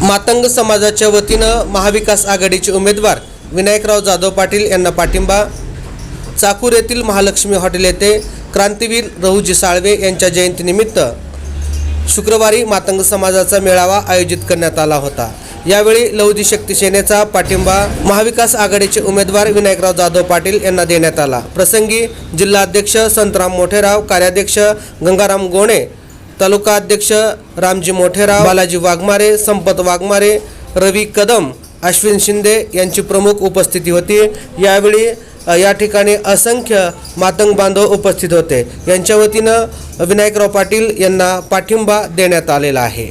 मातंग समाजाच्या वतीनं महाविकास आघाडीचे उमेदवार विनायकराव जाधव पाटील यांना पाठिंबा. चाकूर येथील महालक्ष्मी हॉटेल येथे क्रांतीवीर रहूजी साळवे यांच्या जयंतीनिमित्त शुक्रवारी मातंग समाजाचा मेळावा आयोजित करण्यात आला होता. यावेळी लौदी शक्ती सेनेचा पाठिंबा महाविकास आघाडीचे उमेदवार विनायकराव जाधव पाटील यांना देण्यात आला. प्रसंगी जिल्हाध्यक्ष संतराम मोठेराव कार्याध्यक्ष गंगाराम गोणे तालुका अध्यक्ष रामजी मोठेराव बालाजी वाघमारे संपत वाघमारे रवी कदम अश्विन शिंदे यांची प्रमुख उपस्थिती होती. यावेळी या ठिकाणी असंख्य मातंग बांधव उपस्थित होते. यांच्या वतीनं विनायकराव पाटील यांना पाठिंबा देण्यात आलेला आहे.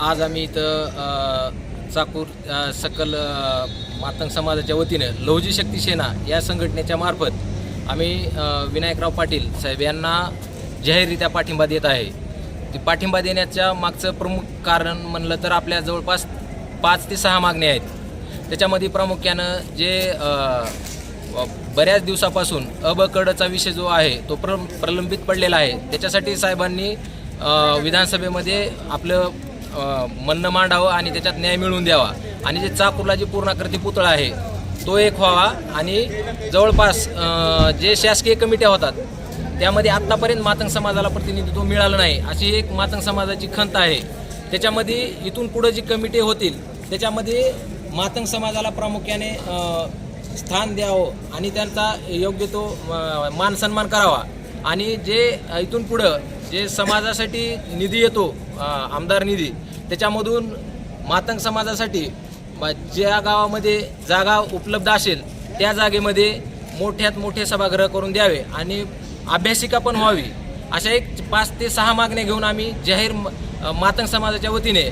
आज आम्ही इथं चाकूर सकल मातंग समाजाच्या वतीनं लहुजी शक्ती सेना या संघटनेच्या मार्फत आम्ही विनायकराव पाटील साहेब यांना जाहीररित्या पाठिंबा देत आहे. ती पाठिंबा देण्याच्या मागचं प्रमुख कारण म्हणलं तर आपल्या जवळपास पाच ते सहा मागण्या आहेत. त्याच्यामध्ये प्रामुख्यानं जे बऱ्याच दिवसापासून अबकडचा विषय जो आहे तो प्र प्रलंबित पडलेला आहे. त्याच्यासाठी साहेबांनी विधानसभेमध्ये आपलं म्हणणं मांडावं आणि त्याच्यात न्याय मिळवून द्यावा. आणि जे चाकूरला जे पूर्णाकृती पुतळा आहे तो एक व्हावा आणि जवळपास जे शासकीय कमिट्या होतात त्यामध्ये आत्तापर्यंत मातंग समाजाला प्रतिनिधित्व मिळालं नाही अशी एक मातंग समाजाची खंत आहे. त्याच्यामध्ये इथून पुढं जी कमिटी होतील त्याच्यामध्ये मातंग समाजाला प्रामुख्याने स्थान द्यावं आणि त्यांचा योग्य तो मान सन्मान करावा. आणि जे इथून पुढं जे समाजासाठी निधी येतो आमदार निधी त्याच्यामधून मातंग समाजासाठी ज्या गावामध्ये जागा उपलब्ध असेल त्या जागेमध्ये मोठ्यात मोठे सभागृह करून द्यावे आणि अभ्यासिका पण व्हावी. अशा एक पाच ते सहा मागण्या घेऊन आम्ही जाहीर मातंग समाजाच्या वतीने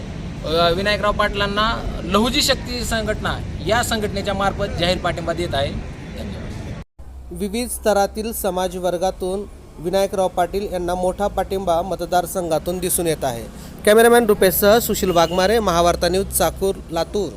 विनायकराव पाटलांना लहुजी शक्ती संघटना या संघटनेच्या मार्फत जाहीर पाठिंबा देत आहे. धन्यवाद. विविध स्तरातील समाज वर्गातून विनायकराव पाटील यांना मोठा पाठिंबा मतदारसंघातून दिसून येत आहे. कॅमेरामॅन रुपेशसह सुशील वाघमारे महावार्ता न्यूज चाकूर लातूर.